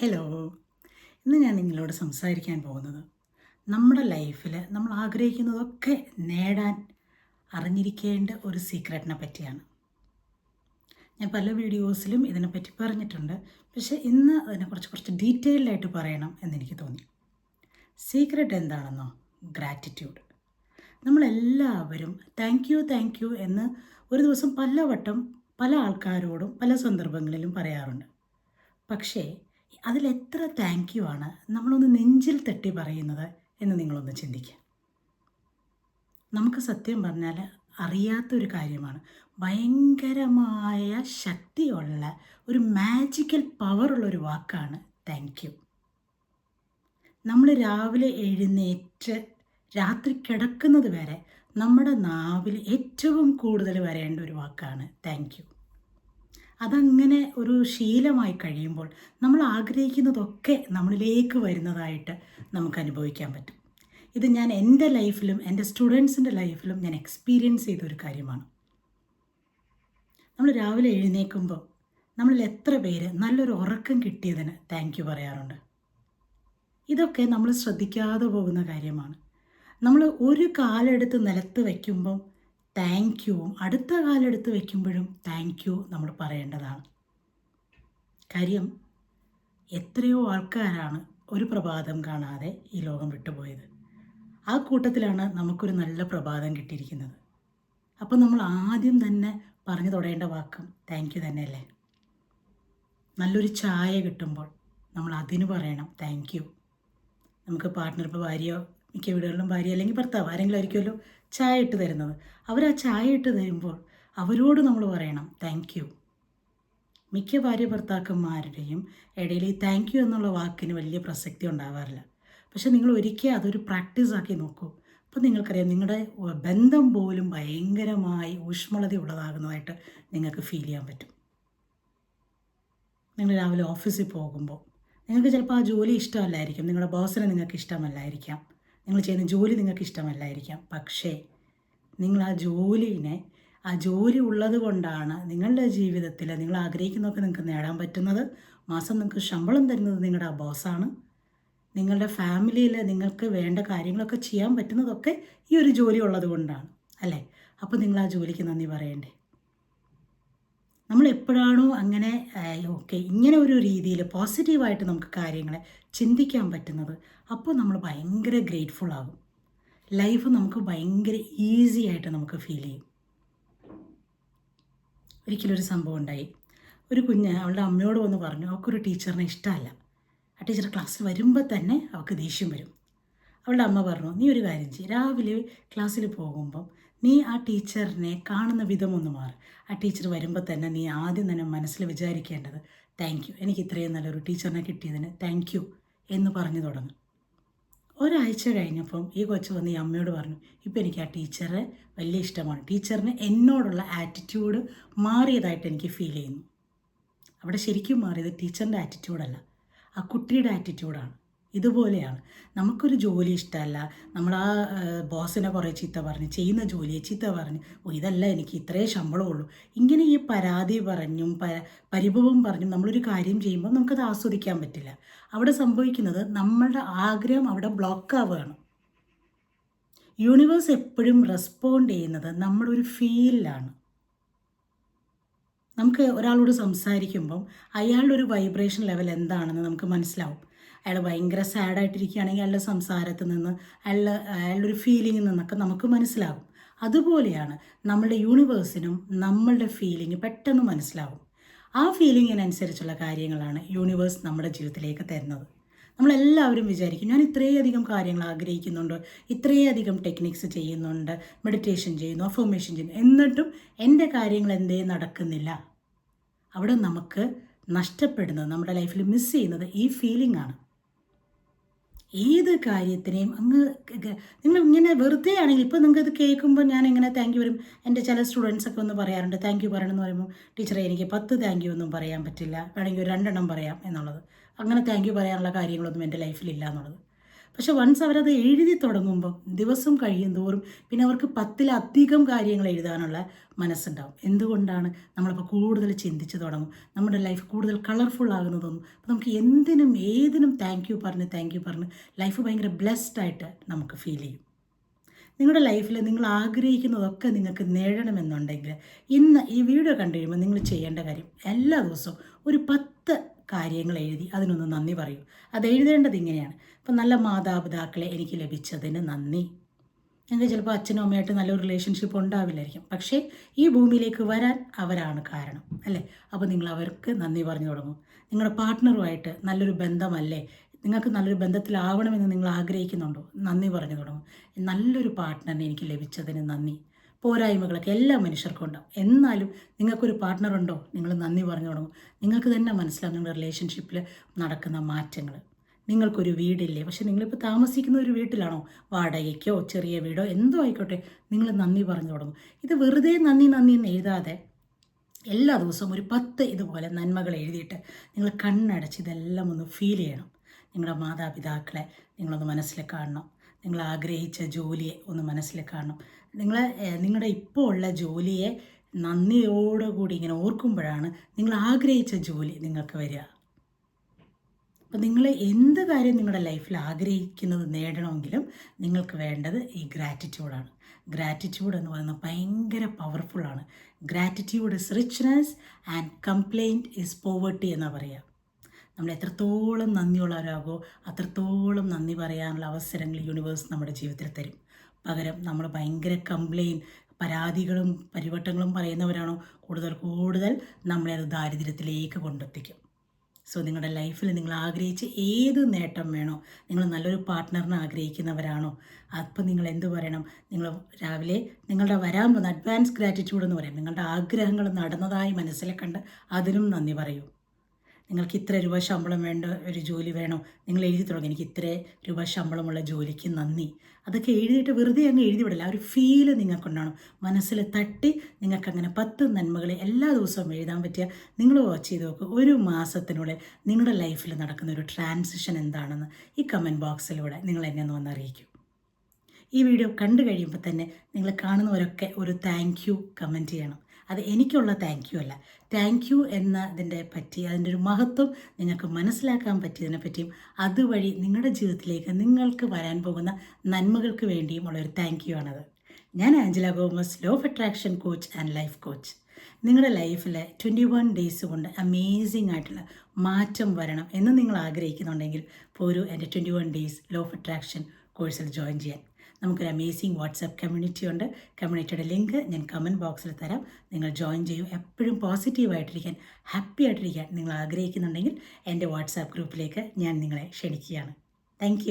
Hello ഇന്ന് ഞാൻ നിങ്ങളോട് സംസാരിക്കാൻ പോകുന്നത് നമ്മുടെ ലൈഫിൽ നമ്മൾ ആഗ്രഹിക്കുന്നതൊക്കെ നേടാൻ അറിഞ്ഞിരിക്കേണ്ട ഒരു സീക്രട്ടിനെ പറ്റിയാണ്. ഞാൻ പല വീഡിയോസിലും ഇതിനെപ്പറ്റി പറഞ്ഞിട്ടുണ്ട്. പക്ഷേ ഇന്ന് അതിനെ കുറച്ച് കുറച്ച് ആയിട്ട് പറയണം എന്നെനിക്ക് തോന്നി. സീക്രട്ട് എന്താണെന്നോ? ഗ്രാറ്റിറ്റ്യൂഡ് നമ്മളെല്ലാവരും താങ്ക് യു താങ്ക് യു എന്ന് ഒരു ദിവസം പലവട്ടം പല ആൾക്കാരോടും പല സന്ദർഭങ്ങളിലും പറയാറുണ്ട്. പക്ഷേ അതിലെത്ര താങ്ക് യു ആണ് നമ്മളൊന്ന് നെഞ്ചിൽ തട്ടി പറയുന്നത് എന്ന് നിങ്ങളൊന്ന് ചിന്തിക്കുക നമുക്ക് സത്യം പറഞ്ഞാൽ അറിയാത്തൊരു കാര്യമാണ്. ഭയങ്കരമായ ശക്തിയുള്ള ഒരു മാജിക്കൽ പവറുള്ള ഒരു വാക്കാണ് താങ്ക് യു നമ്മൾ രാവിലെ എഴുന്നേറ്റ് രാത്രി കിടക്കുന്നത് വരെ നമ്മുടെ നാവിൽ ഏറ്റവും കൂടുതൽ വരേണ്ട ഒരു വാക്കാണ് താങ്ക് യു അതങ്ങനെ ഒരു ശീലമായി കഴിയുമ്പോൾ നമ്മൾ ആഗ്രഹിക്കുന്നതൊക്കെ നമ്മളിലേക്ക് വരുന്നതായിട്ട് നമുക്ക് അനുഭവിക്കാൻ പറ്റും. ഇത് ഞാൻ എന്റെ ലൈഫിലും എന്റെ സ്റ്റുഡൻസിന്റെ ലൈഫിലും ഞാൻ എക്സ്പീരിയൻസ് ചെയ്തൊരു കാര്യമാണ്. നമ്മൾ രാവിലെ എഴുന്നേൽക്കുമ്പോൾ നമ്മളിൽ എത്ര പേര് നല്ലൊരു ഉറക്കം കിട്ടിയതിന് താങ്ക് യു പറയാറുണ്ട്. ഇതൊക്കെ നമ്മൾ ശ്രദ്ധിക്കാതെ പോകുന്ന കാര്യമാണ്. നമ്മൾ ഒരു കാലെടുത്ത് നിലത്ത് വയ്ക്കുമ്പം താങ്ക് യുവും അടുത്ത കാലെടുത്ത് വയ്ക്കുമ്പോഴും താങ്ക് യു നമ്മൾ പറയേണ്ടതാണ്. കാര്യം എത്രയോ ആൾക്കാരാണ് ഒരു പ്രഭാതം കാണാതെ ഈ ലോകം വിട്ടുപോയത്. ആ കൂട്ടത്തിലാണ് നമുക്കൊരു നല്ല പ്രഭാതം കിട്ടിയിരിക്കുന്നത്. അപ്പം നമ്മൾ ആദ്യം തന്നെ പറഞ്ഞു തുടങ്ങേണ്ട വാക്കും താങ്ക് യു തന്നെയല്ലേ? നല്ലൊരു ചായ കിട്ടുമ്പോൾ നമ്മൾ അതിന് പറയണം താങ്ക് യു. നമുക്ക് പാർട്ട്ണർ ഇപ്പോൾ ഭാര്യയോ മിക്ക വീടുകളിലും ഭാര്യ അല്ലെങ്കിൽ ഭർത്താവ് ആരെങ്കിലും ആയിരിക്കുമല്ലോ ചായ ഇട്ട് തരുന്നത്. അവർ ആ ചായ ഇട്ട് തരുമ്പോൾ അവരോട് നമ്മൾ പറയണം താങ്ക് യു മിക്ക ഭാര്യ ഭർത്താക്കന്മാരുടെയും ഇടയിൽ ഈ താങ്ക് യു എന്നുള്ള വാക്കിന് വലിയ പ്രസക്തി ഉണ്ടാവാറില്ല. പക്ഷെ നിങ്ങൾ ഒരിക്കൽ അതൊരു പ്രാക്ടീസ് ആക്കി നോക്കൂ. അപ്പോൾ നിങ്ങൾക്കറിയാം നിങ്ങളുടെ ബന്ധം പോലും ഭയങ്കരമായി ഊഷ്മളത ഉള്ളതാകുന്നതായിട്ട് നിങ്ങൾക്ക് ഫീൽ ചെയ്യാൻ പറ്റും. നിങ്ങൾ രാവിലെ ഓഫീസിൽ പോകുമ്പോൾ നിങ്ങൾക്ക് ചിലപ്പോൾ ആ ജോലി ഇഷ്ടമല്ലായിരിക്കും നിങ്ങളുടെ ബോസിനെ നിങ്ങൾക്ക് ഇഷ്ടമല്ലായിരിക്കാം. നിങ്ങൾ ചെയ്യുന്ന ജോലി നിങ്ങൾക്ക് ഇഷ്ടമല്ലായിരിക്കാം. പക്ഷേ നിങ്ങൾ ആ ജോലിനെ ആ ജോലി ഉള്ളത് കൊണ്ടാണ് നിങ്ങളുടെ ജീവിതത്തിൽ നിങ്ങൾ ആഗ്രഹിക്കുന്നതൊക്കെ നിങ്ങൾക്ക് നേടാൻ പറ്റുന്നത്. മാസം നിങ്ങൾക്ക് ശമ്പളം തരുന്നത് നിങ്ങളുടെ ബോസാണ്. നിങ്ങളുടെ ഫാമിലിയിൽ നിങ്ങൾക്ക് വേണ്ട കാര്യങ്ങളൊക്കെ ചെയ്യാൻ പറ്റുന്നതൊക്കെ ഈ ഒരു ജോലി ഉള്ളത് കൊണ്ടാണ്. അല്ലേ? അപ്പോൾ നിങ്ങൾ ആ ജോലിക്ക് നന്ദി പറയണ്ടേ. നമ്മൾ എപ്പോഴാണോ അങ്ങനെ ഓക്കെ ഇങ്ങനെ ഒരു രീതിയിൽ പോസിറ്റീവായിട്ട് നമുക്ക് കാര്യങ്ങളെ ചിന്തിക്കാൻ പറ്റുന്നത് അപ്പോൾ നമ്മൾ ഭയങ്കര ഗ്രേറ്റ്ഫുൾ ആകും ലൈഫ് നമുക്ക് ഭയങ്കര ഈസി ആയിട്ട് നമുക്ക് ഫീൽ ചെയ്യും. ഒരിക്കലൊരു സംഭവം ഉണ്ടായി. ഒരു കുഞ്ഞ് അവളുടെ അമ്മയോട് വന്ന് പറഞ്ഞു അവൾക്കൊരു ടീച്ചറിനെ ഇഷ്ടമല്ല. ആ ടീച്ചർ ക്ലാസ്സിൽ വരുമ്പോൾ തന്നെ അവൾക്ക് ദേഷ്യം വരും. അവളുടെ അമ്മ പറഞ്ഞു നീ ഒരു കാര്യം ചെയ്യും രാവിലെ ക്ലാസ്സിൽ പോകുമ്പം നീ ആ ടീച്ചറിനെ കാണുന്ന വിധം ഒന്ന് മാറി. ആ ടീച്ചർ വരുമ്പോൾ തന്നെ നീ ആദ്യം തന്നെ മനസ്സിൽ വിചാരിക്കേണ്ടത് താങ്ക് യു എനിക്ക് ഇത്രയും നല്ലൊരു ടീച്ചറിനെ കിട്ടിയതിന് താങ്ക് യു എന്ന് പറഞ്ഞു തുടങ്ങും. ഒരാഴ്ച കഴിഞ്ഞപ്പം ഈ കൊച്ചു വന്ന് ഈ അമ്മയോട് പറഞ്ഞു ഇപ്പം എനിക്ക് ആ ടീച്ചറെ വലിയ ഇഷ്ടമാണ്. ടീച്ചറിന് എന്നോടുള്ള ആറ്റിറ്റ്യൂഡ് മാറിയതായിട്ട് എനിക്ക് ഫീൽ ചെയ്യുന്നു. അവിടെ ശരിക്കും മാറിയത് ടീച്ചറിന്റെ ആറ്റിറ്റ്യൂഡല്ല ആ കുട്ടിയുടെ ആറ്റിറ്റ്യൂഡാണ് ഇതുപോലെയാണ്. നമുക്കൊരു ജോലി ഇഷ്ടമല്ല. നമ്മൾ ആ ബോസിനെ കുറേ ചീത്ത പറഞ്ഞ് ചെയ്യുന്ന ജോലിയെ ചീത്ത പറഞ്ഞ് ഓ ഇതല്ല എനിക്ക് ഇത്രേ ശമ്പളമുള്ളൂ. ഇങ്ങനെ ഈ പരാതി പറഞ്ഞും പ പരിഭവം പറഞ്ഞും നമ്മളൊരു കാര്യം ചെയ്യുമ്പോൾ നമുക്കത് ആസ്വദിക്കാൻ പറ്റില്ല. അവിടെ സംഭവിക്കുന്നത് നമ്മളുടെ ആഗ്രഹം അവിടെ ബ്ലോക്ക് ആവുകയാണ്. യൂണിവേഴ്സ് എപ്പോഴും റെസ്പോണ്ട് ചെയ്യുന്നത് നമ്മുടെ ഒരു ഫീലിലാണ് നമുക്ക് ഒരാളോട് സംസാരിക്കുമ്പം അയാളുടെ ഒരു വൈബ്രേഷൻ ലെവൽ എന്താണെന്ന് നമുക്ക് മനസ്സിലാവും. അയാൾ ഭയങ്കര സാഡായിട്ടിരിക്കുകയാണെങ്കിൽ അയാളുടെ സംസാരത്തിൽ നിന്ന് അയാളുടെ അയാളുടെ ഒരു ഫീലിങ്ങിൽ നിന്നൊക്കെ നമുക്ക് മനസ്സിലാകും. അതുപോലെയാണ് നമ്മളുടെ യൂണിവേഴ്സിനും നമ്മളുടെ ഫീലിംഗ് പെട്ടെന്ന് മനസ്സിലാവും ആ ഫീലിങ്ങിനനുസരിച്ചുള്ള കാര്യങ്ങളാണ് യൂണിവേഴ്സ് നമ്മുടെ ജീവിതത്തിലേക്ക് തരുന്നത്. നമ്മളെല്ലാവരും വിചാരിക്കും ഞാൻ ഇത്രയധികം കാര്യങ്ങൾ ആഗ്രഹിക്കുന്നുണ്ട് ഇത്രയധികം ടെക്നിക്സ് ചെയ്യുന്നുണ്ട് മെഡിറ്റേഷൻ ചെയ്യുന്നു അഫോമേഷൻ ചെയ്യുന്നു. എന്നിട്ടും എന്റെ കാര്യങ്ങൾ എന്തേ നടക്കുന്നില്ല. അവിടെ നമുക്ക് നഷ്ടപ്പെടുന്നത് നമ്മുടെ ലൈഫിൽ മിസ് ചെയ്യുന്നത് ഈ ഫീലിംഗ് ആണ്. ഏത് കാര്യത്തിനെയും അങ്ങ് നിങ്ങൾ ഇങ്ങനെ വെറുതെ ആണെങ്കിൽ ഇപ്പോൾ നിങ്ങൾക്ക് ഇത് കേൾക്കുമ്പോൾ ഞാൻ എങ്ങനെ താങ്ക് യു വരും എന്റെ ചില സ്റ്റുഡൻസൊക്കെ ഒന്ന് പറയാറുണ്ട് താങ്ക് യു പറയണമെന്ന് പറയുമ്പോൾ ടീച്ചറെ എനിക്ക് പത്ത് താങ്ക് യു ഒന്നും പറയാൻ പറ്റില്ല. വേണമെങ്കിൽ ഒരു രണ്ടെണ്ണം പറയാം എന്നുള്ളത്. അങ്ങനെ താങ്ക് യു പറയാനുള്ള കാര്യങ്ങളൊന്നും എന്റെ ലൈഫിലില്ല എന്നുള്ളത്. പക്ഷെ വൺസ് അവരത് എഴുതി തുടങ്ങുമ്പോൾ ദിവസം കഴിയും തോറും പിന്നെ അവർക്ക് പത്തിലധികം കാര്യങ്ങൾ എഴുതാനുള്ള മനസ്സുണ്ടാവും. എന്തുകൊണ്ടാണ് നമ്മളിപ്പോൾ കൂടുതൽ ചിന്തിച്ച് തുടങ്ങും? നമ്മുടെ ലൈഫ് കൂടുതൽ കളർഫുൾ ആകുന്നതൊന്നും. അപ്പോൾ നമുക്ക് എന്തിനും ഏതിനും താങ്ക് യു പറഞ്ഞ് താങ്ക് യു പറഞ്ഞ് ലൈഫ് ഭയങ്കര ബ്ലെസ്ഡ് ആയിട്ട് നമുക്ക് ഫീൽ ചെയ്യും. നിങ്ങളുടെ ലൈഫിൽ നിങ്ങൾ ആഗ്രഹിക്കുന്നതൊക്കെ നിങ്ങൾക്ക് നേടണമെന്നുണ്ടെങ്കിൽ ഇന്ന് ഈ വീഡിയോ കണ്ടു കഴിയുമ്പോൾ നിങ്ങൾ ചെയ്യേണ്ട കാര്യം എല്ലാ ദിവസവും ഒരു പത്ത് കാര്യങ്ങൾ എഴുതി അതിനൊന്ന് നന്ദി പറയൂ. അത് എഴുതേണ്ടത് ഇങ്ങനെയാണ്. ഇപ്പം നല്ല മാതാപിതാക്കളെ എനിക്ക് ലഭിച്ചതിന് നന്ദി. ഞങ്ങൾക്ക് ചിലപ്പോൾ അച്ഛനും അമ്മയായിട്ട് നല്ലൊരു റിലേഷൻഷിപ്പ് ഉണ്ടാവില്ലായിരിക്കും. പക്ഷേ ഈ ഭൂമിയിലേക്ക് വരാൻ അവരാണ് കാരണം അല്ലേ? അപ്പോൾ നിങ്ങൾ അവർക്ക് നന്ദി പറഞ്ഞു തുടങ്ങും. നിങ്ങളുടെ പാർട്ട്ണറുമായിട്ട് നല്ലൊരു ബന്ധമല്ലേ? നിങ്ങൾക്ക് നല്ലൊരു ബന്ധത്തിലാവണമെന്ന് നിങ്ങൾ ആഗ്രഹിക്കുന്നുണ്ടോ? നന്ദി പറഞ്ഞു തുടങ്ങും. നല്ലൊരു പാർട്ട്ണറിനെ എനിക്ക് ലഭിച്ചതിന് നന്ദി. പോരായ്മകളൊക്കെ എല്ലാ മനുഷ്യർക്കും ഉണ്ടാവും. എന്നാലും നിങ്ങൾക്കൊരു പാർട്ട്ണറുണ്ടോ നിങ്ങൾ നന്ദി പറഞ്ഞു തുടങ്ങും. നിങ്ങൾക്ക് തന്നെ മനസ്സിലാവും നിങ്ങളുടെ റിലേഷൻഷിപ്പിൽ നടക്കുന്ന മാറ്റങ്ങൾ നിങ്ങൾക്കൊരു വീടില്ലേ? പക്ഷെ നിങ്ങളിപ്പോൾ താമസിക്കുന്ന ഒരു വീട്ടിലാണോ? വാടകയ്ക്കോ ചെറിയ വീടോ എന്തോ ആയിക്കോട്ടെ നിങ്ങൾ നന്ദി പറഞ്ഞു തുടങ്ങും. ഇത് വെറുതെ നന്ദി നന്ദി എന്ന് എഴുതാതെ എല്ലാ ദിവസവും ഒരു പത്ത് ഇതുപോലെ നന്മകൾ എഴുതിയിട്ട് നിങ്ങൾ കണ്ണടച്ച് ഇതെല്ലാം ഒന്ന് ഫീൽ ചെയ്യണം. നിങ്ങളുടെ മാതാപിതാക്കളെ നിങ്ങളൊന്ന് മനസ്സിൽ കാണണം. നിങ്ങൾ ആഗ്രഹിച്ച ജോലിയെ ഒന്ന് മനസ്സിൽ കാണണം. നിങ്ങൾ നിങ്ങളുടെ ഇപ്പോൾ ഉള്ള ജോലിയെ നന്ദിയോടുകൂടി ഇങ്ങനെ ഓർക്കുമ്പോഴാണ് നിങ്ങൾ ആഗ്രഹിച്ച ജോലി നിങ്ങൾക്ക് വരിക. അപ്പോൾ നിങ്ങൾ എന്ത് കാര്യം നിങ്ങളുടെ ലൈഫിൽ ആഗ്രഹിക്കുന്നത് നേടണമെങ്കിലും നിങ്ങൾക്ക് വേണ്ടത് ഈ ഗ്രാറ്റിറ്റ്യൂഡാണ് ഗ്രാറ്റിറ്റ്യൂഡ് എന്ന് പറയുന്നത് ഭയങ്കര പവർഫുള്ളാണ് gratitude is richness and complaint is poverty എന്നാണ് പറയുക. നമ്മൾ എത്രത്തോളം നന്ദിയുള്ളവരാകോ അത്രത്തോളം നന്ദി പറയാനുള്ള അവസരങ്ങൾ യൂണിവേഴ്സ് നമ്മുടെ ജീവിതത്തിൽ തരും. പകരം നമ്മൾ ഭയങ്കര കംപ്ലയിൻ പരാതികളും പരിവട്ടങ്ങളും പറയുന്നവരാണോ? കൂടുതൽ കൂടുതൽ നമ്മളെ അത് ദാരിദ്ര്യത്തിലേക്ക് കൊണ്ടെത്തിക്കും. സോ നിങ്ങളുടെ ലൈഫിൽ നിങ്ങൾ ആഗ്രഹിച്ച് ഏത് നേട്ടം വേണോ നിങ്ങൾ നല്ലൊരു പാർട്ട്ണറിനെ ആഗ്രഹിക്കുന്നവരാണോ അപ്പം നിങ്ങൾ എന്ത് പറയണം? നിങ്ങൾ രാവിലെ നിങ്ങളുടെ വരാൻ പോകുന്ന അഡ്വാൻസ് ഗ്രാറ്റിറ്റ്യൂഡ് എന്ന് പറയും. നിങ്ങളുടെ ആഗ്രഹങ്ങൾ നടന്നതായി മനസ്സിലെ കണ്ട് അതിനും നന്ദി പറയൂ. നിങ്ങൾക്ക് ഇത്ര രൂപ ശമ്പളം വേണ്ട ഒരു ജോലി വേണോ? നിങ്ങൾ എഴുതി തുടങ്ങി. എനിക്ക് ഇത്ര രൂപ ശമ്പളമുള്ള ജോലിക്ക് നന്ദി. അതൊക്കെ എഴുതിയിട്ട് വെറുതെ അങ്ങ് എഴുതി വിടില്ല. ആ ഒരു ഫീൽ നിങ്ങൾക്കുണ്ടാവണം. മനസ്സിൽ തട്ടി നിങ്ങൾക്ക് അങ്ങനെ പത്ത് നന്മകളെ എല്ലാ ദിവസവും എഴുതാൻ പറ്റിയ നിങ്ങൾ വാച്ച് ചെയ്ത് നോക്കുക ഒരു മാസത്തിനുള്ളിൽ നിങ്ങളുടെ ലൈഫിൽ നടക്കുന്ന ഒരു ട്രാൻസിഷൻ എന്താണെന്ന് ഈ കമന്റ് ബോക്സിലൂടെ നിങ്ങൾ എന്നെ ഒന്ന് വന്നറിയിക്കും ഈ വീഡിയോ കണ്ടു കഴിയുമ്പോൾ തന്നെ നിങ്ങൾ കാണുന്നവരൊക്കെ ഒരു താങ്ക് യു കമന്റ് ചെയ്യണം. അത് എനിക്കുള്ള താങ്ക് യു അല്ല. താങ്ക് യു എന്നതിന്റെ പറ്റി അതിന്റെ ഒരു മഹത്വം നിങ്ങൾക്ക് മനസ്സിലാക്കാൻ പറ്റിയതിനെ പറ്റിയും അതുവഴി നിങ്ങളുടെ ജീവിതത്തിലേക്ക് നിങ്ങൾക്ക് വരാൻ പോകുന്ന നന്മകൾക്ക് വേണ്ടിയും ഉള്ളൊരു താങ്ക് യു ആണത്. ഞാൻ Angela Gomez law of attraction coach and life coach നിങ്ങളുടെ ലൈഫിൽ ട്വന്റി വൺ ഡേയ്സ് കൊണ്ട് അമേസിംഗ് ആയിട്ടുള്ള മാറ്റം വരണം എന്ന് നിങ്ങൾ ആഗ്രഹിക്കുന്നുണ്ടെങ്കിൽ പോരൂ എന്റെ twenty one days law of attraction കോഴ്സിൽ ജോയിൻ ചെയ്യാൻ. നമുക്കൊരു അമേസിങ് വാട്സാപ്പ് കമ്മ്യൂണിറ്റി ഉണ്ട്. കമ്മ്യൂണിറ്റിയുടെ ലിങ്ക് ഞാൻ കമന്റ് ബോക്സിൽ തരാം. നിങ്ങൾ ജോയിൻ ചെയ്യൂ. എപ്പോഴും പോസിറ്റീവായിട്ടിരിക്കാൻ ഹാപ്പി ആയിട്ടിരിക്കാൻ നിങ്ങൾ ആഗ്രഹിക്കുന്നുണ്ടെങ്കിൽ എന്റെ വാട്സാപ്പ് ഗ്രൂപ്പിലേക്ക് ഞാൻ നിങ്ങളെ ക്ഷണിക്കുകയാണ്. താങ്ക്